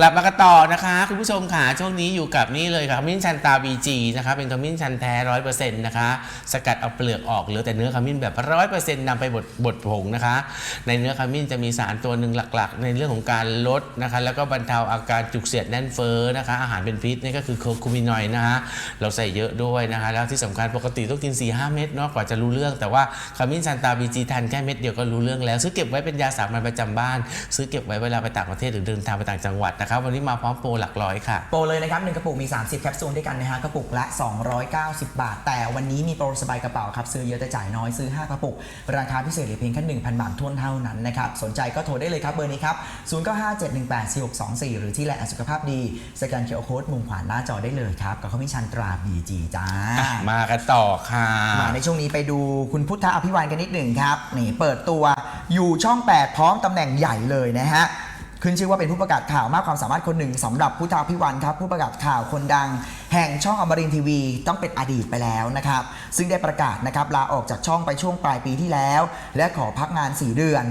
กลับมากันต่อนะคะ คุณผู้ชมค่ะช่วงนี้อยู่กับนี่เลยค่ะขมิ้นชันตาบีจีนะคะเป็นขมิ้นชันแท้ร้อยเปอร์เซ็นต์นะคะ สกัดเอาเปลือกออกเหลือแต่เนื้อขมิ้นแบบร้อยเปอร์เซ็นต์นำไปบดบดผงนะคะ ในเนื้อขมิ้นจะมีสารตัวหนึ่งหลัก ๆ ในเรื่องของการลดนะคะ แล้วก็บรรเทาอาการจุกเสียดแน่นเฟ้อนะคะ อาหารเป็นพิษนี่ก็คือโคคูมินอยด์นะคะเราใส่เยอะด้วยนะคะ แล้วที่สำคัญปกติต้องกิน4 5เม็ดเนาะกว่าจะรู้เรื่อง แต่ว่าขมิ้นชันตาบีจีทานแค่เม็ดเดียวก็รู้เรื่องแล้ว ซื้อเก็บไว้เป็นยาสามัญประจำบ้าน ซื้อเก็บไว้เวลาไปต่างประเทศหรือเดินทางไปต่างจังหวัดนะครับวันนี้มาพร้อมโปรหลักร้อยค่ะ โปรเลยนะครับหนึ่งกระปุกมี 30 แคปซูลด้วยกันนะฮะกระปุกละ 290 บาท แต่วันนี้มีโปรสบายกระเป๋าครับซื้อเยอะแต่จ่ายน้อยซื้อ 5 กระปุก ราคาพิเศษเหลือเพียงแค่1,000 บาททวนเท่านั้นนะครับสนใจก็โทรได้เลยครับเบอร์นี้ครับ0957184624 หรือที่แลนด์สุขภาพดีสแกนเคอร์โค้ดมุมขวาหน้าจอได้เลยครับกับข้ามิชันตรา BG จ้ามากันต่อค่ะมาในช่วงนี้ไปดูคุณพุทธอภิวันกันนิดหนึ่งครับนี่เปิดตัวอยู่ช่อง 8 พร้อมตำแหน่งใหญ่เลยนะฮะ ขึ้นชื่อว่าเป็นผู้ประกาศข่าวมากความสามารถคนหนึ่งสำหรับพุทธอภิวันครับ ผู้ประกาศข่าวคนดัง แห่งช่องอมรินทีวี ต้องเป็นอดีตไปแล้วนะครับ ซึ่งได้ประกาศนะครับลาออกจากช่องไปช่วงปลายปีที่แล้ว และขอพักงาน 4 เดือน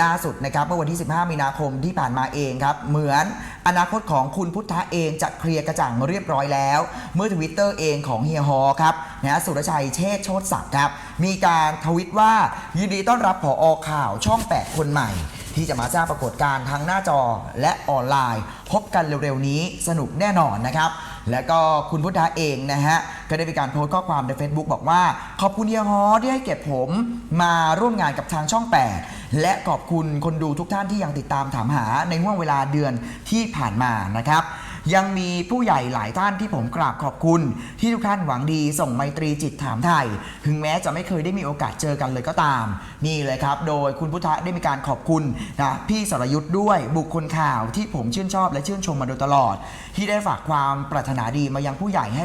ล่าสุดนะครับเมื่อวันที่ 15 มีนาคมที่ผ่านมาเองครับ เหมือนอนาคตของคุณพุทธะเองจะเคลียร์กระจ่างเรียบร้อยแล้ว เมื่อทวิตเตอร์เองของเฮียฮอครับนะสุรชัยเชษโชติศักดิ์ครับมีการทวิตว่ายินดีต้อนรับผออข่าวช่อง 8 คนใหม่ ที่จะมาสร้างปรากฏการณ์ทั้งหน้าจอและออนไลน์ พบกันเร็วๆนี้สนุกแน่นอนนะครับ และก็คุณพุทธาเองนะฮะ ก็ได้มีการโพสต์ข้อความใน Facebook บอกว่า ขอบคุณเฮียฮอที่ให้เก็บผมมาร่วมงานกับทางช่อง 8 และขอบคุณคนดูทุกท่านที่ยังติดตามถามหาในห่วงเวลาเดือนที่ผ่านมานะครับ ยังมีผู้ใหญ่หลายท่านที่ผมกราบขอบคุณ ที่ทุกท่านหวังดีส่งไมตรีจิตถามไทย ถึงแม้จะไม่เคยได้มีโอกาสเจอกันเลยก็ตาม นี่เลยครับ โดยคุณพุทธะได้มีการขอบคุณนะพี่สรยุทธ์ด้วยบุคคลข่าวที่ผมชื่นชอบและชื่นชมมาโดยตลอด ที่ได้ฝากความปรารถนาดีมายังผู้ใหญ่ให้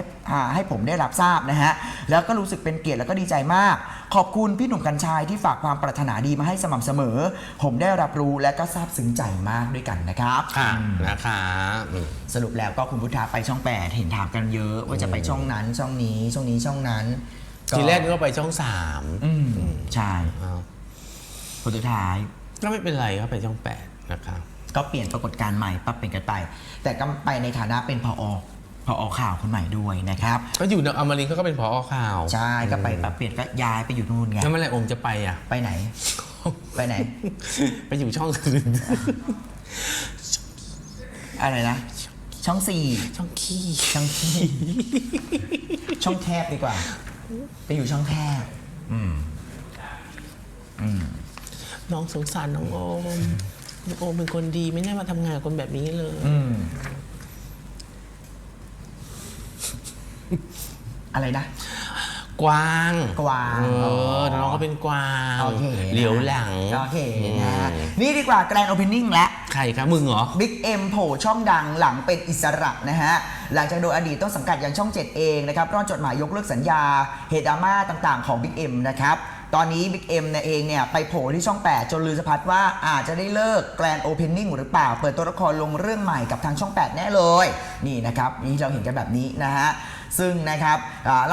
ให้ผมได้รับทราบนะฮะแล้วก็รู้สึกเป็นเกียรติแล้วก็ดีใจมาก ขอบคุณพี่หนุ่มกัญชัยที่ฝากความปรารถนาดีมาให้สม่ำเสมอ ผมได้รับรู้และก็ซาบซึ้งใจมากด้วยกันนะครับค่ะนะคะอืม สรุปแล้วก็คุณพุทธาไปช่อง 8 เห็นถามกันเยอะ ว่าจะไปช่องนั้นช่องนี้ ช่องนี้ช่องนั้นทีแรกนึกว่าไปช่องสามอืมใช่อ้าวผลสุดท้ายก็ไม่เป็นไรก็ไปช่องแปดนะคะ ก็เปลี่ยนปรากฏการณ์ใหม่ปรับเป็นกันไป แต่ก็ไปในฐานะเป็นพอ พอข่าวคนใหม่ด้วยนะครับ ก็อยู่ในอมรินทร์เขาก็เป็นผอข่าวใช่ก็ไปปรับเปลี่ยนก็ย้ายไปอยู่นู่นไง แล้วเมื่อไหรองค์จะไปอะ ไปไหน ไปไหน ไปอยู่ช่องอื่น อะไรนะ ช่องสี่ช่องขี้ช่องที่ ช่องแคบดีกว่า ไปอยู่ช่องแคบอืมอืมน้องสงสารน้องโอมน้องโอมเป็นคนดีไม่น่ามาทำงานกับคนแบบนี้เลย อืม อะไรนะ กวางกวางเอออ๋อน้องก็เป็นกวางโอเคนะเหลียวหลังโอเคนะฮะอืมนี่ดีกว่าแกรนโอเพนนิ่งและใครคะมึงเหรอ บิ๊กเอ็มโผล่ช่องดังหลังเป็นอิสระนะฮะ หลังจากโดนอดีตต้นสังกัดอย่างช่อง 7 เองนะครับร่อนจดหมายยกเลิกสัญญาเหตุดราม่าต่างๆของบิ๊กเอ็มนะครับ ตอนนี้บิ๊กเอ็มเนี่ยเองเนี่ยไปโผล่ที่ช่อง 8 จนลือสะพัดว่าอาจจะได้เลิกแกรนโอเพนนิ่งหรือเปล่า เปิดตัวละครลงเรื่องใหม่กับทางช่อง 8 แน่เลย นี่นะครับนี่เราเห็นกันแบบนี้นะฮะ ซึ่งนะครับ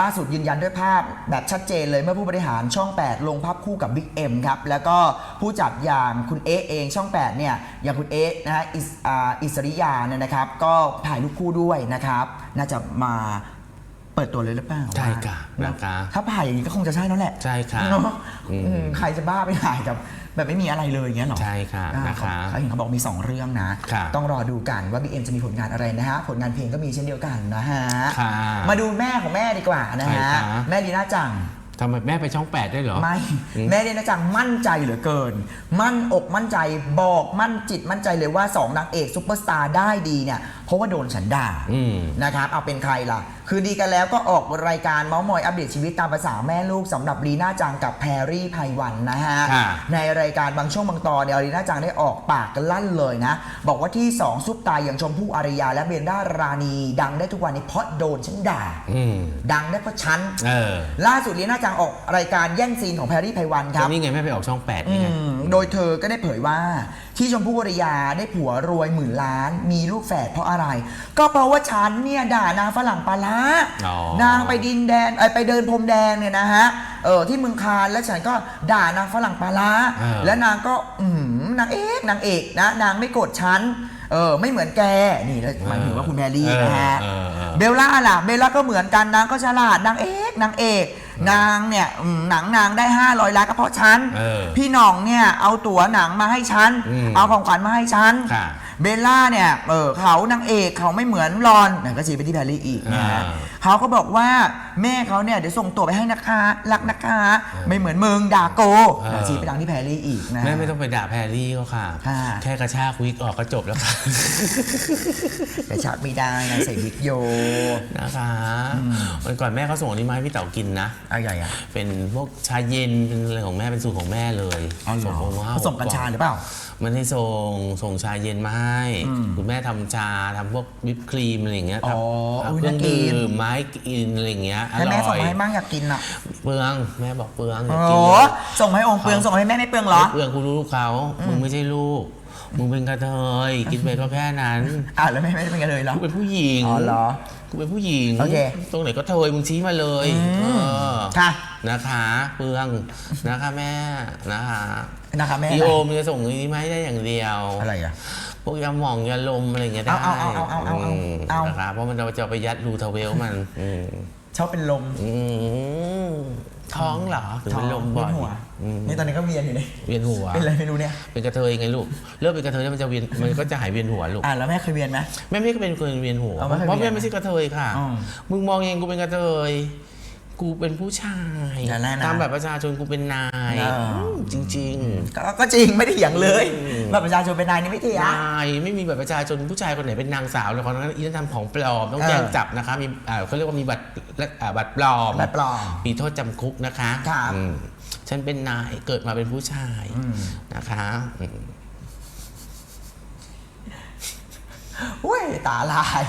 ล่าสุดยืนยันด้วยภาพแบบชัดเจนเลยเมื่อผู้บริหารช่อง 8 ลงภาพคู่กับบิ๊กเอ็มครับ แล้วก็ผู้จัดอย่างคุณเอเองช่อง 8 เนี่ย อย่างคุณเอนะฮะอิสอ่าอิสริยาเนี่ยนะครับ ก็ถ่ายรูปคู่ด้วยนะครับ น่าจะมา เปิดตัวเลยหรือเปล่าใช่ค่ะว่านะคะ ถ้าถ่ายอย่างนี้ก็คงจะใช่แล้วแหละใช่ค่ะเนอะอืมอืมใครจะบ้าไปถ่ายกับแบบไม่มีอะไรเลยอย่างเงี้ยหรอใช่ค่ะอ่านะคะ เขาเห็นเขาบอกมี 2 เรื่องนะ ค่ะต้องรอดูกันว่า BM จะมีผลงานอะไรนะฮะ ผลงานเพลงก็มีเช่นเดียวกันนะฮะ ค่ะมาดูแม่ของแม่ดีกว่านะใครฮะคะ แม่ลีน่าจัง ทำไมแม่ไปช่องแปดได้วยเหรอ ไม่อืมแม่ลีน่าจังมั่นใจเหลือเกิน มั่นอกมั่นใจบอกมั่นจิตมั่นใจเลยว่า2นางเอกซุปเปอร์สตาร์ได้ดีเนี่ยเพราะว่าโดนฉันด่าอืม นะครับเอาเป็นใครล่ะ คือดีกันแล้วก็ออกรายการเมาส์มอยอัปเดตชีวิตตามภาษาแม่ลูกสำหรับลีน่าจังกับแพรรี่ไพวันนะฮะ ค่ะ ในรายการบางช่วงบางตอนเนี่ยลีน่าจังได้ออกปากกันลั่นเลยนะ บอกว่าที่2ซุปตาอย่างชมพู่อารยาและเบนด้ารานี ดังได้ทุกวันนี้เพราะโดนฉันด่า อืมดังได้เพราะฉัน เออล่าสุดลีน่าจังออกรายการแย่งซีนของแพรรี่ไพวันคก็รับ นี่ไงแม่ไปออกช่องแปดอืนี่ไง มโดยเธอก็ได้เผยว่า ที่ชมพู่วรยาได้ผัวรวยหมื่นล้าน มีลูกแฝดเพราะอะไร ก็เพราะว่าฉันเนี่ยด่านางฝรั่งปลาร้าอ๋อนางไปดินแดนเอ้ยไปเดินพรมแดงเนี่ยนะฮะเออที่เมืองคานแล้วฉันก็ด่านางฝรั่งปลาร้าเออ และนางก็อืมนางเอกนางเอกนะนางไม่โกรธฉันเออไม่เหมือนแกนี่แล้วหมายถึงว่าคุณแพรรี่นะฮะ เออเออเออ เบลล่าล่ะเบลล่าก็เหมือนกันนางก็ฉลาดนางเอกนางเอก นางเนี่ยอืมหนังนางได้ 500ล้านก็เพราะฉัน เออพี่หน่องเนี่ยเอาตั๋วหนังมาให้ฉัน อืมเอาของขวัญมาให้ฉัน ค่ะเบลล่าเนี่ยเออเขานางเอกเขาไม่เหมือนรอนนั่นก็ชี้ไปที่แพรรี่อีกนะฮะอ่า เขาก็บอกว่าแม่เขาเนี่ยเดี๋ยวส่งตัวไปให้นะคะรักนะคะ ไม่เหมือนมึงด่าโกเออนะชี้ไปทางที่แพรรี่อีกนะ แม่ไม่ต้องไปด่าแพรรี่เขาค่ะ ค่ะ แค่กระชากวิกออกก็จบแล้วค่ะ แต่ชักไม่ได้นะใส่วิกโยนะคะวันก่อนแม่เขาส่งอันนี้มาให้พี่เต๋ากินนะอะไรอะเป็นพวกชาเย็นเป็นอะไรของแม่เป็นสูตรของแม่เลยอ๋อเหรอส่งมาผสมกัญชาหรือเปล่า มันให้ส่งส่งชาเย็นมาให้อืมคุณแม่ทำชาทำพวกวิปครีมอะไรอย่างเงี้ยอ๋อทำอุ๊ยเครื่องน่ากิน ดื่มไม้กินอะไรอย่างเงี้ยอให้ร่แม่ส่งอยมาให้มั่งอยากกินอะเปลืองแม่บอกเปลืองอโอ้ยากโหกินเลย ส่งมาให้องค์เปลืองส่งมาให้แม่ไม่เปลืองเหรอเปลืองคุณลูกเขา มึงไม่ใช่ลูก มึงเป็นกระเทย กินไปก็แค่นั้นอะแล้วแม่ไม่ได้เป็นกันเลยเหรอ กูเป็นผู้หญิงอ๋อเหรอกูเป็นผู้หญิง โอเค ตรงไหนก็เทยมึงชี้มาเลยอืมเออค่ะนะคะเปลืองนะคะแม่นะคะนะคะแม่พี่โอมจะส่งอันนี้มาให้ได้อย่างเดียว อะไรอะ พวกยาหม่องยาลมอะไรอย่างเงี้ยได้เอาเอาเอาเอาเอาเอามเอานะคะเพราะมันเราจะเอาไปยัดรูทาเวลมันอืมชอบเป็นลมอืมท้องเหรอถึงเป็นลมบ่อยเวียนหัวอืมนี่ตอนนี้ก็เวียนอยู่เนี่ยเวียนหัวเป็นอะไรไม่รู้เนี่ยเป็นกระเทยไงลูกเริ่มเป็นกระเทยแล้วมันจะเวียนมันก็จะหายเวียนหัวลูกอะแล้วแม่เคยเวียนไหมแม่ไม่ก็เป็นคนเวียนหัวเอาไม่เคยเพราะเวียแม่นไม่ใช่กระเทยค่ะอืมมึงมองเองกูเป็นกระเทย กูเป็นผู้ชายอย่าแน่นะ ตามแบบประชาชนกูเป็นนายเอออืมจริงก็ก็จริงไม่ได้เถียงเลยอืมบัตรประชาชนเป็นนายนี่ไม่เถียๆงนายไม่มีแบบประชาชนผู้ชายคนไหนเป็นนางสาวเลยคนนั้นอีนั่นทำของปลอมต้องเออแจ้งจับนะคะมีอ่าเขาเรียกว่ามีบัตรและอ่าบัตรปลอมบัตรปลอมมีโทษจำคุกนะคะครับ อืมฉันเป็นนายเกิดมาเป็นผู้ชายนะคะอืม อุ้ย ตาลาย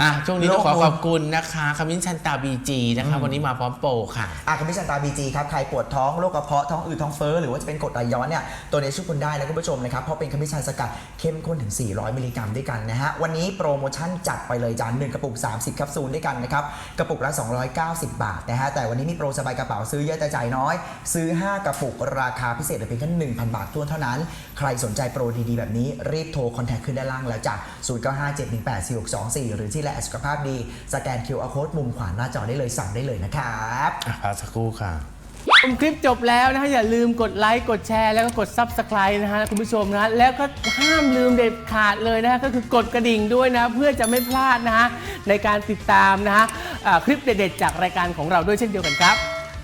อะช่วงนี้ต้องขอโลกมุนขอบคุณนะคะขมิ้นชันตาบีจีนะคะวันนี้มาพร้อมโปรค่ะอาคามิชันตาบีจีครับใครปวดท้องโรคกระเพาะท้องอืดท้องเฟ้อหรือว่าจะเป็นกรดไหลย้อนเนี่ยตัวนี้ช่วยคุณได้นะคุณผู้ชมนะครับเพราะเป็นคามิชันสกัดเข้มข้นถึง 400 มิลลิกรัมด้วยกันนะฮะวันนี้โปรโมชั่นจัดไปเลยจานหนึ่งกระปุก 30แคปซูลด้วยกันนะครับกระปุกละ 290 บาทนะฮะแต่วันนี้มีโปรสบายกระเป๋าซื้อเยอะแต่จ่ายน้อย ซื้อ 5 กระปุกราคาพิเศษเหลือเพียงแค่1,000 บาททวนเท่านั้น ใครสนใจโปรดีๆแบบนี้รีบโทรคอนแทคขึ้นด้านล่างแล้วจ้ะ0957184624 หรือที่แลสุขภาพดี สแกน QR Code มุมขวาหน้าจอได้เลยสั่งได้เลยนะครับอะพักสักครู่ค่ะ ชมคลิปจบแล้วนะฮะอย่าลืมกดไลค์กดแชร์แล้วก็กด Subscribe นะฮะคุณผู้ชมนะแล้วก็ห้ามลืมเด็ดขาดเลยนะฮะก็คือกดกระดิ่งด้วยนะ เพื่อจะไม่พลาดนะฮะในการติดตามนะฮะอ่าคลิปเด็ดๆจากรายการของเราด้วยเช่นเดียวกันครับ